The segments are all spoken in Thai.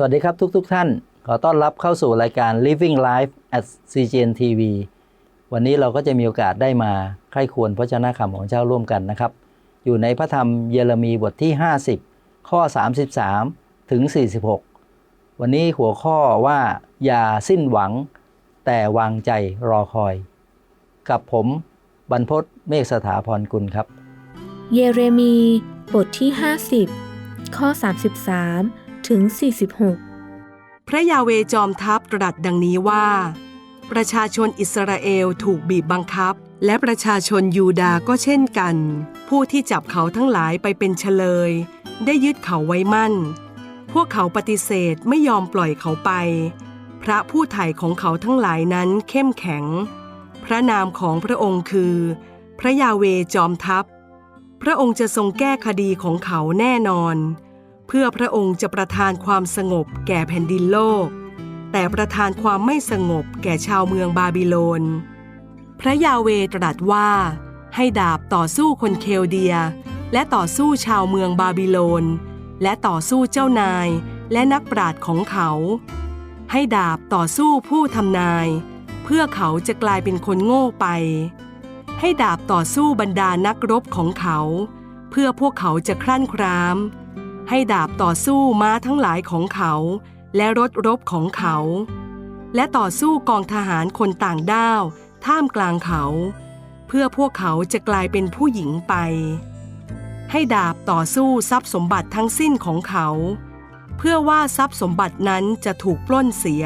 สวัสดีครับทุกๆทท่าน ขอต้อนรับเข้าสู่รายการ Living Life at CGN TV วันนี้เราก็จะมีโอกาสได้มาใคร่ควรพระเจ้าหน้าคำของเจ้าร่วมกันนะครับ อยู่ในพระธรรมเยเรมีบทที่ 50 ข้อ 33 ถึง 46 วันนี้หัวข้อว่าอย่าสิ้นหวัง แต่วางใจรอคอย กับผมบรรพศเมฆสถาพรกุลครับ เยเรมีบทที่ 50 ข้อ 33 ถึง 46 พระยาเวจอมทัพตรัสดังนี้ว่า ประชาชนอิสราเอลถูกบีบบังคับ และประชาชนยูดาก็เช่นกัน ผู้ที่จับเขาทั้งหลายไปเป็นเฉลย ได้ยึดเขาไว้มั่น พวกเขาปฏิเสธไม่ยอมปล่อยเขาไป พระผู้ไถ่ของเขาทั้งหลายนั้นเข้มแข็ง พระนามของพระองค์คือ พระยาเวจอมทัพ พระองค์จะทรงแก้คดีของเขาแน่นอน เพื่อพระองค์จะประทานความสงบแก่แผ่นดินโลก แต่ประทานความไม่สงบแก่ชาวเมืองบาบิโลน พระยาเวตรัสว่า ให้ดาบต่อสู้คนเคลเดีย และต่อสู้ชาวเมืองบาบิโลน และต่อสู้เจ้านายและนักปราชญ์ของเขา ให้ดาบต่อสู้ผู้ทำนาย เพื่อเขาจะกลายเป็นคนโง่ไป ให้ดาบต่อสู้บรรดานักรบของเขา เพื่อพวกเขาจะคลั่นคราม ให้ดาบต่อสู้ม้าทั้งหลายของเขา และรถรบของเขา และต่อสู้กองทหารคนต่างด้าว ท่ามกลางเขา เพื่อพวกเขาจะกลายเป็นผู้หญิงไป ให้ดาบต่อสู้ทรัพย์สมบัติทั้งสิ้นของเขา เพื่อว่าทรัพย์สมบัตินั้นจะถูกปล้นเสีย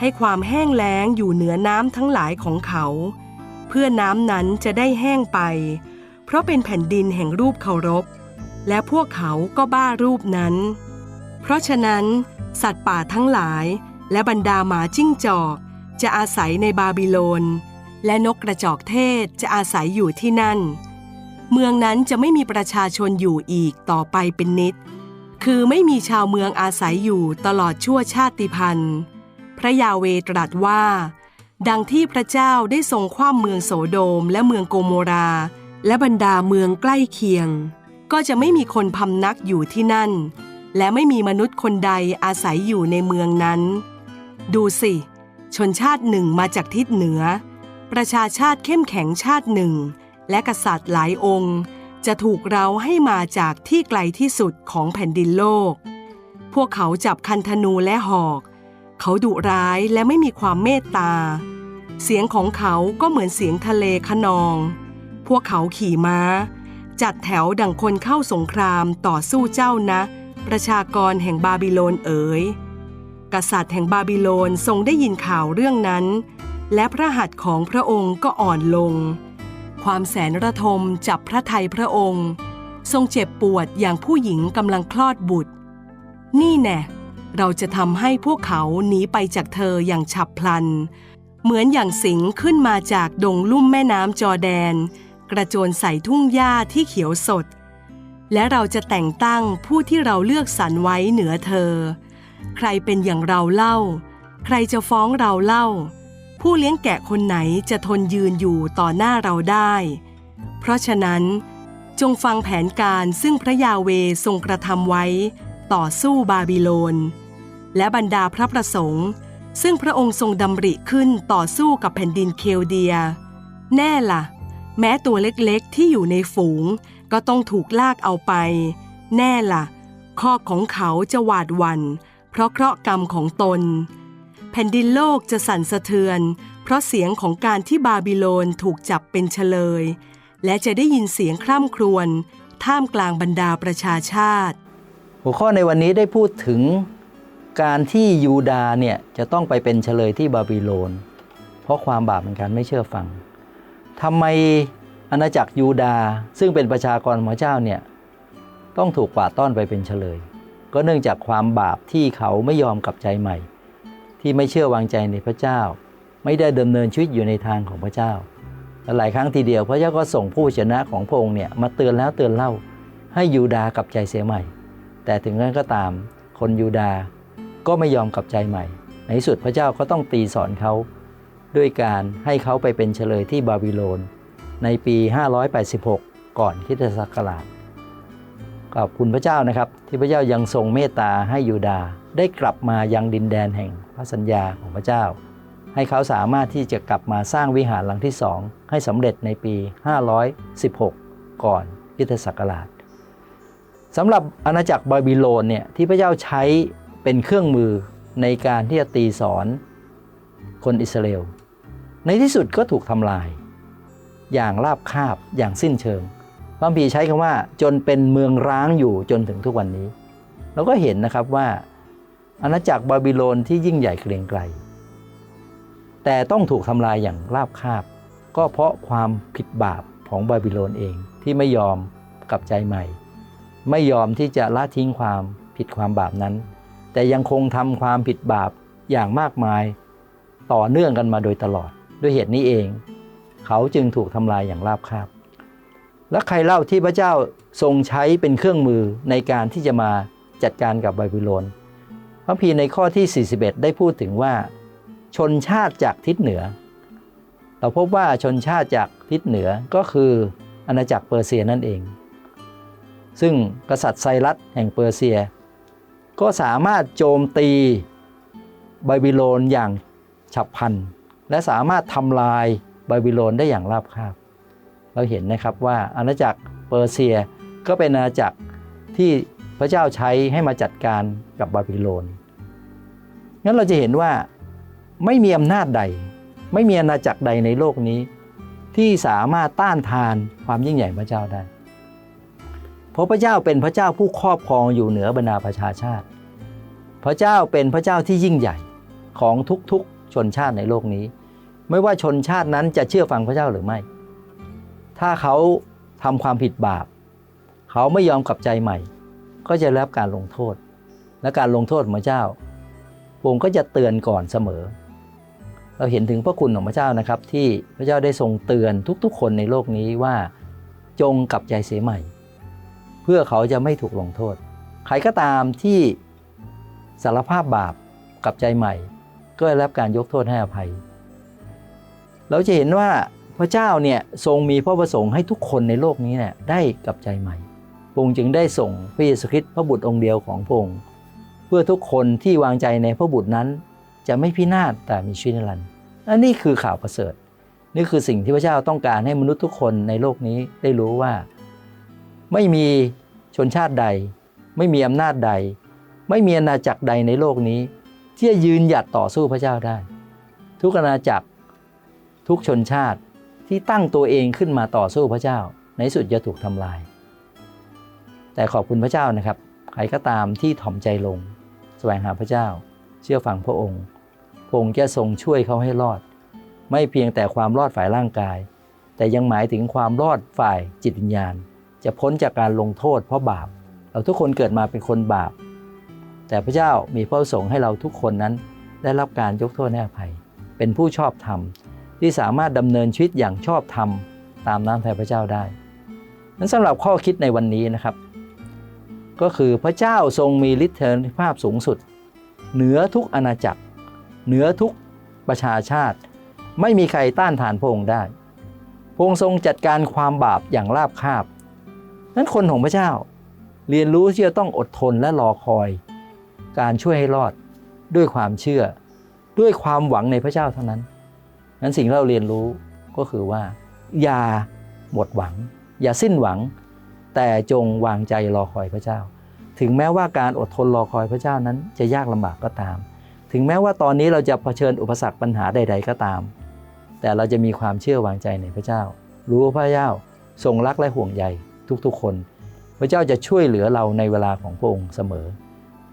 ให้ความแห้งแล้งอยู่เหนือน้ำทั้งหลายของเขา เพื่อน้ำนั้นจะได้แห้งไป เพราะเป็นแผ่นดินแห่งรูปเคารพ และพวกเขาก็บ้ารูปนั้น เพราะฉะนั้น สัตว์ป่าทั้งหลายและบรรดาหมาจิ้งจอก จะอาศัยในบาบิโลน และนกกระจอกเทศจะอาศัยอยู่ที่นั่น เมืองนั้นจะไม่มีประชาชนอยู่อีกต่อไปเป็นนิด คือไม่มีชาวเมืองอาศัยอยู่ตลอดชั่วชาติพันธุ์ พระยาเวตรัสว่า ดังที่พระเจ้าได้ทรงคว่ำเมืองโสโดมและเมืองโกโมรา และบรรดาเมืองใกล้เคียง ก็จะไม่มีคนพำนักอยู่ที่นั่น และไม่มีมนุษย์คนใดอาศัยอยู่ในเมืองนั้น ดูสิ ชนชาติหนึ่งมาจากทิศเหนือ ประชาชาติเข้มแข็งชาติหนึ่ง และกษัตริย์หลายองค์ จะถูกเราให้มาจากที่ไกลที่สุดของแผ่นดินโลก พวกเขาจับคันธนูและหอก เขาดุร้ายและไม่มีความเมตตา เสียงของเขาก็เหมือนเสียงทะเลขนอง พวกเขาขี่ม้า จัดแถวดังคนเข้าสงครามต่อสู้เจ้านะ ประชากรแห่งบาบิโลนเอ๋ย กษัตริย์แห่งบาบิโลนทรงได้ยินข่าวเรื่องนั้น และพระหัตถ์ของพระองค์ก็อ่อนลง ความแสนระทมจับพระทัยพระองค์ ทรงเจ็บปวดอย่างผู้หญิงกำลังคลอดบุตร นี่แน่เราจะทำให้พวกเขาหนีไปจากเธออย่างฉับพลัน เหมือนอย่างสิงขึ้นมาจากดงลุ่มแม่น้ำจอแดน กระโจนใส่ทุ่งหญ้าที่เขียวสด และเราจะแต่งตั้งผู้ที่เราเลือกสรรไว้เหนือเธอ ใครเป็นอย่างเราเล่า ใครจะฟ้องเราเล่า ผู้เลี้ยงแกะคนไหนจะทนยืนอยู่ต่อหน้าเราได้ เพราะฉะนั้น จงฟังแผนการซึ่งพระยาเวทรงกระทำไว้ ต่อสู้บาบิโลน และบรรดาพระประสงค์ซึ่งพระองค์ทรงดำริขึ้นต่อสู้กับแผ่นดินเคลเดีย แน่ล่ะ แม้ตัวเล็กๆที่อยู่ในฝูง ก็ต้องถูกลากเอาไป แน่ล่ะข้อของเขาจะหวาดวัน เพราะเคราะห์กรรมของตน แผ่นดินโลกจะสั่นสะเทือน เพราะเสียงของการที่บาบิโลนถูกจับเป็นเฉลย และจะได้ยินเสียงคร่ำครวญท่ามกลางบรรดาประชาชาติ หัวข้อในวันนี้ได้พูดถึงการที่ยูดาห์เนี่ยจะต้องไปเป็นเฉลยที่บาบิโลน เพราะความบาปเป็นการไม่เชื่อฟัง ทำไมอาณาจักรยูดาซึ่งเป็นประชากรของพระเจ้าเนี่ยต้องถูกกวาดต้อนไปเป็นเฉลย ก็เนื่องจากความบาปที่เขาไม่ยอมกลับใจใหม่ ที่ไม่เชื่อวางใจในพระเจ้า ไม่ได้ดำเนินชีวิตอยู่ในทางของพระเจ้าและหลายครั้งทีเดียวพระเจ้าก็ส่งผู้ชนะของพระองค์เนี่ยมาเตือนแล้วเตือนเล่าให้ยูดากลับใจเสียใหม่ แต่ถึงนั้นก็ตามคนยูดาก็ไม่ยอมกลับใจใหม่ ในที่สุดพระเจ้าก็ต้องตีสอนเขา ด้วยการให้เขาไปเป็นเฉลยที่บาบิโลน ในปี 586 ก่อนคริสตศักราชก็ขอบคุณพระเจ้านะครับ ที่พระเจ้ายังทรงเมตตาให้ยูดาห์ได้กลับมายังดินแดนแห่งพระสัญญาของพระเจ้า ให้เขาสามารถที่จะกลับมาสร้างวิหารหลังที่สองให้สำเร็จในปี 516 ก่อนคริสตศักราชสำหรับอาณาจักรบาบิโลนเนี่ยที่พระเจ้าใช้เป็นเครื่องมือในการที่จะตีสอน คนอิสราเอล ในที่สุดก็ถูกทำลาย อย่างราบคาบอย่างสิ้นเชิงพระคัมภีใช้คำว่าจนเป็นเมืองร้างอยู่จนถึงทุกวันนี้ เราก็เห็นนะครับว่าอาณาจักรบาบิโลนที่ยิ่งใหญ่เกรียงไกรแต่ต้องถูกทำลายอย่างราบคาบ ก็เพราะความผิดบาปของบาบิโลนเองที่ไม่ยอมกลับใจใหม่ ไม่ยอมที่จะละทิ้งความผิดความบาปนั้น แต่ยังคงทำความผิดบาปอย่างมากมาย ต่อเนื่องกันมาโดยตลอด ด้วยเหตุนี้เอง เขาจึงถูกทำลายอย่างราบคาบ และใครเล่าที่พระเจ้าทรงใช้เป็นเครื่องมือในการที่จะมาจัดการกับบาบิโลนพระพีในข้อที่ 41 ได้พูดถึงว่า ชนชาติจากทิศเหนือ เราพบว่าชนชาติจากทิศเหนือก็คืออาณาจักรเปอร์เซียนั่นเอง ซึ่งกษัตริย์ไซรัสแห่งเปอร์เซีย ก็สามารถโจมตีบาบิโลนอย่าง ฉับพลัน และสามารถทำลายบาบิโลนได้อย่างราบคาบ เราเห็นนะครับว่าอาณาจักรเปอร์เซียก็เป็นอาณาจักรที่พระเจ้าใช้ให้มาจัดการกับบาบิโลน งั้นเราจะเห็นว่าไม่มีอำนาจใด ไม่มีอาณาจักรใดในโลกนี้ ที่สามารถต้านทานความยิ่งใหญ่พระเจ้าได้ เพราะพระเจ้าเป็นพระเจ้าผู้ครอบครองอยู่เหนือบรรดาประชาชาติ พระเจ้าเป็นพระเจ้าที่ยิ่งใหญ่ของทุกๆ ชนชาติในโลกนี้ ไม่ว่าชนชาตินั้นจะเชื่อฟังพระเจ้าหรือไม่ ถ้าเขาทำความผิดบาป เขาไม่ยอมกลับใจใหม่ ก็จะรับการลงโทษ และการลงโทษของพระเจ้าพระองค์ก็จะเตือนก่อนเสมอ เราเห็นถึงพระคุณของพระเจ้านะครับ ที่พระเจ้าได้ทรงเตือนทุกๆ คนในโลกนี้ว่าจงกลับใจเสียใหม่ เพื่อเขาจะไม่ถูกลงโทษ ใครก็ตามที่สารภาพบาปกลับใจใหม่ ก็ได้รับการยกโทษให้อภัย เราจะเห็นว่าพระเจ้าเนี่ยทรงมีพระประสงค์ให้ทุกคนในโลกนี้เนี่ยได้กลับใจใหม่พระองค์จึงได้ส่งพระเยซูคริสต์พระบุตรองค์เดียวของพระองค์เพื่อทุกคนที่วางใจในพระบุตรนั้น จะไม่พินาศแต่มีชีวิตนิรันดร์อันนี้คือข่าวประเสริฐ นี่คือสิ่งที่พระเจ้าต้องการให้มนุษย์ทุกคนในโลกนี้ได้รู้ว่า ไม่มีชนชาติใด ไม่มีอำนาจใด ไม่มีอาณาจักรใดในโลกนี้ ที่จะยืนหยัดต่อสู้พระเจ้าได้ ทุกอาณาจักรทุกชนชาติที่ตั้งตัวเองขึ้นมาต่อสู้พระเจ้า ในสุดจะถูกทำลาย แต่ขอบคุณพระเจ้านะครับใครก็ตามที่ถ่อมใจลง แสวงหาพระเจ้า เชื่อฟังพระองค์พระองค์จะทรงช่วยเขาให้รอด ไม่เพียงแต่ความรอดฝ่ายร่างกาย แต่ยังหมายถึงความรอดฝ่ายจิตวิญญาณ จะพ้นจากการลงโทษเพราะบาป เราทุกคนเกิดมาเป็นคนบาป แต่พระเจ้ามีพระประสงค์ให้เราทุกคนนั้น ได้รับการยกโทษให้อภัย เป็นผู้ชอบธรรม ที่สามารถดำเนินชีวิตอย่างชอบธรรม ตามน้ำพระทัยพระเจ้าได้นั้นสำหรับข้อคิดในวันนี้นะครับ ก็คือพระเจ้าทรงมีฤทธิภาพสูงสุด เหนือทุกอาณาจักร เหนือทุกประชาชาติ ไม่มีใครต้านทานพระองค์ได้พระองค์ทรงจัดการความบาปอย่างราบคาบนั้นคนของพระเจ้า เรียนรู้ที่จะต้องอดทนและรอคอย การช่วยให้รอดด้วยความเชื่อ ด้วยความหวังในพระเจ้าเท่านั้นนั้นสิ่งที่เราเรียนรู้ก็คือว่า อย่าหมดหวัง อย่าสิ้นหวัง แต่จงวางใจรอคอยพระเจ้า ถึงแม้ว่าการอดทนรอคอยพระเจ้านั้นจะยากลำบากก็ตาม ถึงแม้ว่าตอนนี้เราจะเผชิญอุปสรรคปัญหาใด ๆ ก็ตาม แต่เราจะมีความเชื่อวางใจในพระเจ้า รู้ว่าพระเจ้าทรงรักและห่วงใยทุกๆคน พระเจ้าจะช่วยเหลือเราในเวลาของพระองค์เสมอ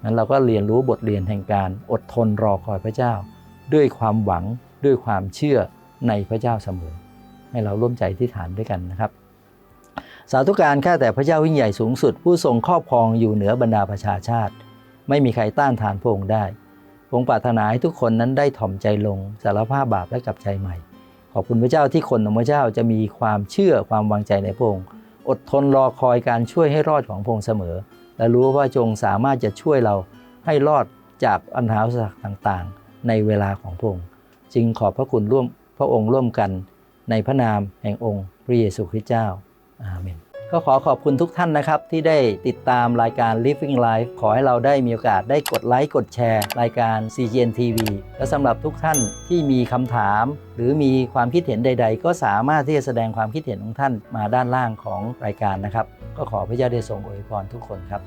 นั้นเราก็เรียนรู้บทเรียนแห่งการอดทนรอคอยพระเจ้า ด้วยความหวังด้วยความเชื่อในพระเจ้าเสมอ ให้เราร่วมใจที่ฐานด้วยกันนะครับ สาธุการข้าแต่พระเจ้ายิ่งใหญ่สูงสุด ผู้ทรงครอบครองอยู่เหนือบรรดาประชาชาติ ไม่มีใครต้านทานพระองค์ได้พระองค์ปรารถนาให้ทุกคนนั้นได้ถ่อมใจลงสารภาพบาปและกลับใจใหม่ ขอบคุณพระเจ้าที่คนของพระเจ้าจะมีความเชื่อความวางใจในพระองค์อดทนรอคอยการช่วยให้รอดของพระองค์เสมอ และรู้ว่าจงสามารถจะช่วยเราให้รอดจากอันหาอุปสรรคต่างๆ ในเวลาของพระองค์จึงขอบพระคุณร่วมพระองค์ร่วมกันในพระนามแห่งองค์พระเยซูคริสต์เจ้าอาเมน ก็ขอขอบคุณทุกท่านนะครับ ที่ได้ติดตามรายการ Living Life ขอให้เราได้มีโอกาสได้กดไลค์กดแชร์ รายการ CGN TV และสำหรับทุกท่านที่มีคำถาม หรือมีความคิดเห็นใด ๆ ก็สามารถที่จะแสดงความคิดเห็นของท่านมาด้านล่างของรายการนะครับ ก็ขอพระเจ้าได้ทรงอวยพรทุกคนครับ